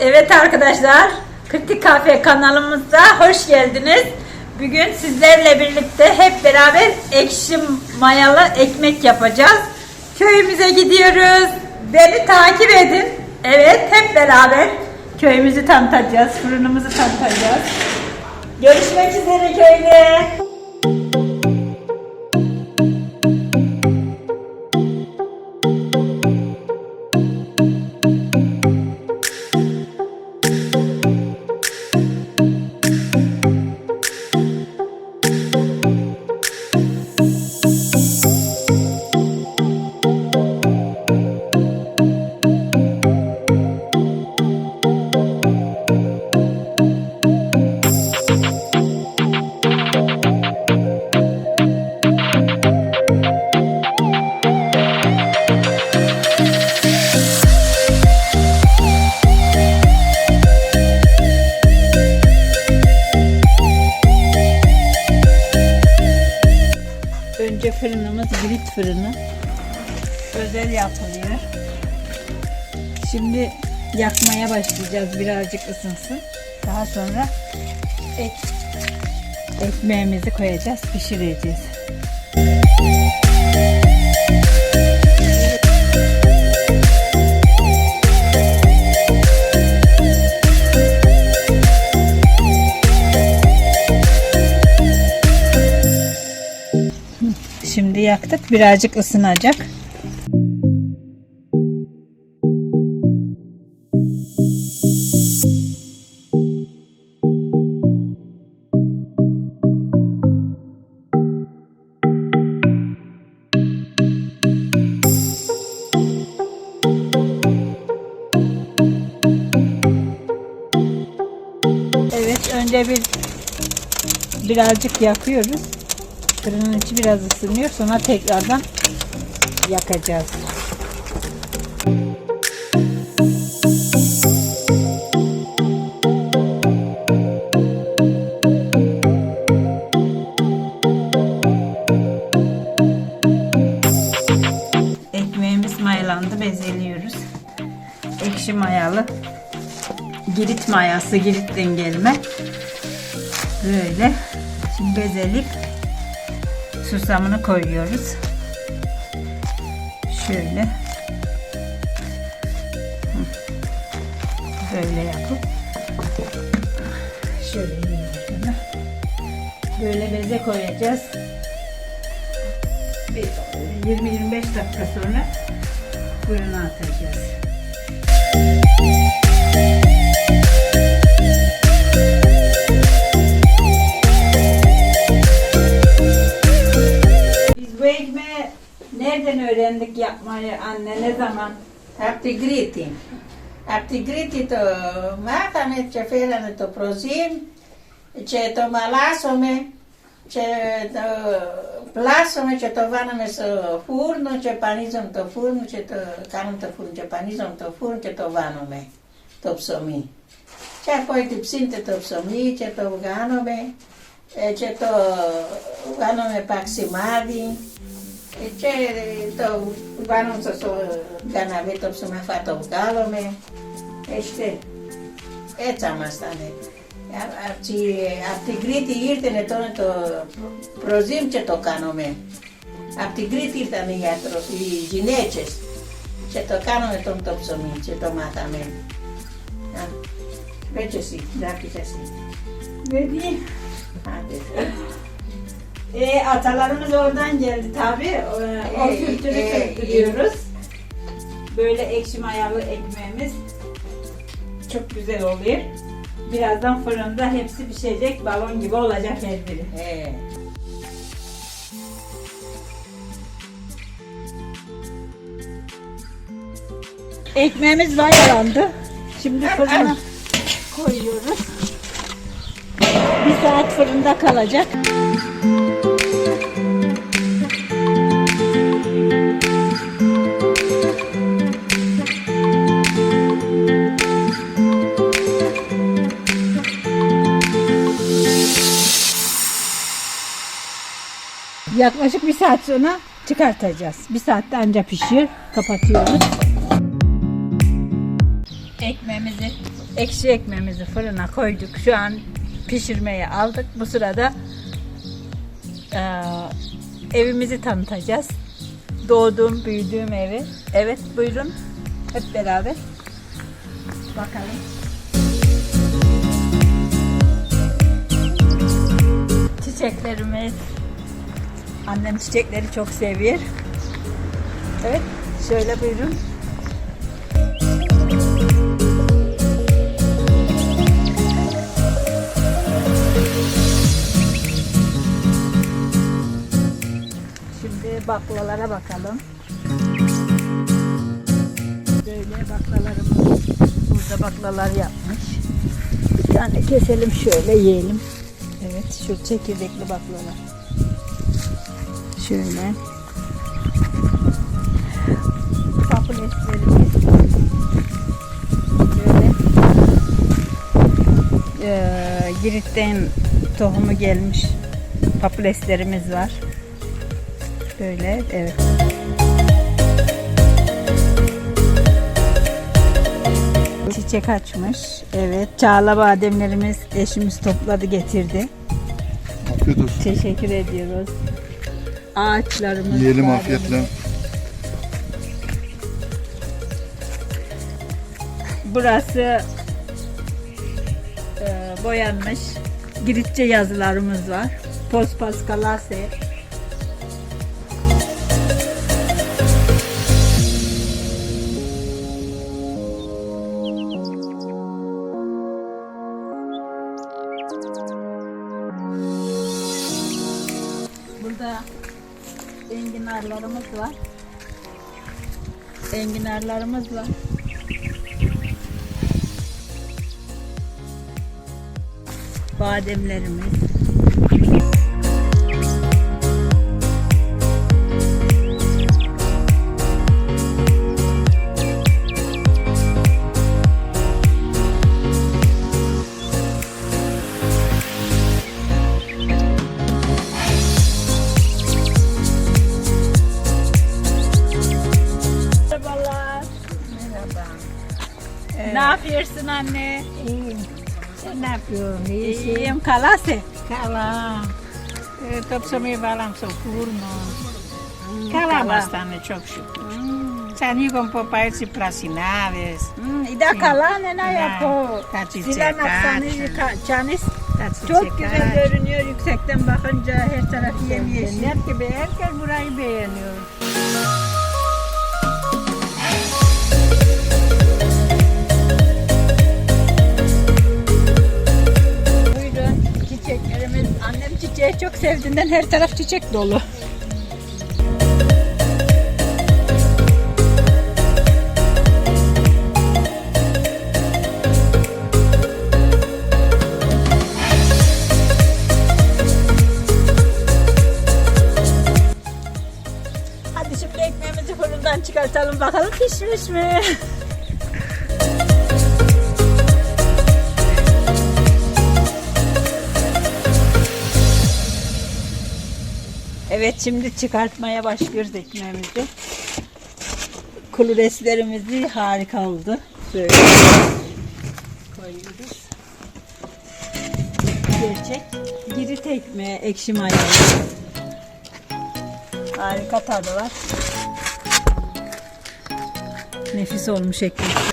Evet arkadaşlar, Kritik Kafe kanalımıza hoş geldiniz. Bugün sizlerle birlikte hep beraber ekşi mayalı ekmek yapacağız. Köyümüze gidiyoruz. Beni takip edin. Evet, hep beraber köyümüzü tanıtacağız, fırınımızı tanıtacağız. Görüşmek üzere köyde. Fırını. Özel yapılıyor. Şimdi yakmaya başlayacağız birazcık ısınsın. Daha sonra ek, ekmeğimizi koyacağız, pişireceğiz. Şimdi yaktık, birazcık ısınacak. Evet, önce bir birazcık yakıyoruz. Fırının içi biraz ısınıyor. Sonra tekrardan yakacağız. Ekmeğimiz mayalandı. Bezeliyoruz. Ekşi mayalı. Girit mayası, Girit'ten gelme. Böyle. Şimdi bezelip susamını koyuyoruz. Şöyle. Böyle yapıp şöyle böyle beze koyacağız. Bir 20-25 dakika sonra fırına atacağız. öğrendik yapmayı anne ne zaman? Από την Κρήτη. Από την Κρήτη το μάθαμε και φέρανε το προζύν και το μαλάσαμε και το πλάσαμε και το βάναμε στο φούρνο και πανίζαμε το φούρνο και το κάναμε το φούρνο και πανίζαμε το φούρνο και το βάνουμε το ψωμί. Και από εκεί ψήντε το ψωμί και το βγάνουμε και το βγάνουμε παξιμάδι ε, και το βάνωσα στο καναβί, το ψωμεφά το βγάλαμε. Έτσι, έτσι ήμασταν. Από την Κρήτη ήρθανε τώρα το προζήμ και το κάνουμε Από την Κρήτη ήρθαν οι, γιατρος, οι γυναίκες και το κάναμε τον το ψωμί και το μάθαμε. Βέτσι εσύ, να εσύ. Βέτσι. Άντε. E, atalarımız oradan geldi tabi. O Ee, kültürü ee, sürdürüyoruz. Böyle ekşi mayalı ekmeğimiz çok güzel oluyor. Birazdan fırında hepsi pişecek. Balon gibi olacak her biri. Ε, Ekmeğimiz mayalandı. Şimdi fırına koyuyoruz. Bir saat fırında kalacak. Yaklaşık bir saat sonra çıkartacağız. Bir saatte anca pişiyor. Kapatıyoruz. Ekmeğimizi ekşi ekmeğimizi fırına koyduk. Şu an pişirmeye aldık. Bu sırada eee, evimizi tanıtacağız. Doğduğum, büyüdüğüm evi. Evet buyurun. Hep beraber. Bakalım. Çiçeklerimiz. Annem çiçekleri çok seviyor. Evet, şöyle buyurun. Şimdi baklalara bakalım. Böyle baklalarımız. Burada baklalar yapmış. Bir tane keselim şöyle yiyelim. Evet şu çekirdekli baklalar. Şöyle. Patateslerimiz. Böyle. Ee, Girit'ten tohumu gelmiş patateslerimiz var. Böyle evet. Çiçek açmış. Evet. Çağla bademlerimiz eşimiz topladı getirdi. Afiyet olsun. Teşekkür ediyoruz. Ağaçlarımız. Yiyelim bademimiz. afiyetle. Burası e, boyanmış. Giritçe yazılarımız var. Pospas Kalase. Enginarlarımız var. Enginarlarımız var. bademlerimiz. Yapıyorsun anne? İyiyim. Sen ne yapıyorsun? İyisin. İyiyim kalase. Kalam. E, topsamayı balam sokurno. Kalam bastante çok şükür. Sen yukon popaysi prasinaves. Hmm, ida kalane ne yapıyor? Taçi Silen aksanı çanis. Çok güzel görünüyor yüksekten bakınca her taraf yemyeşil. Gibi herkes burayı beğeniyor. Çiçeği çok sevdiğinden her taraf çiçek dolu. Hadi şimdi ekmeğimizi fırından çıkartalım bakalım pişmiş mi? Evet şimdi çıkartmaya başlıyoruz ekmeğimizi. Kulureslerimizi harika oldu. Böyle koyuyoruz. Gerçek girit ekmeği ekşi mayalı. Harika tadı var. Nefis olmuş ekmek.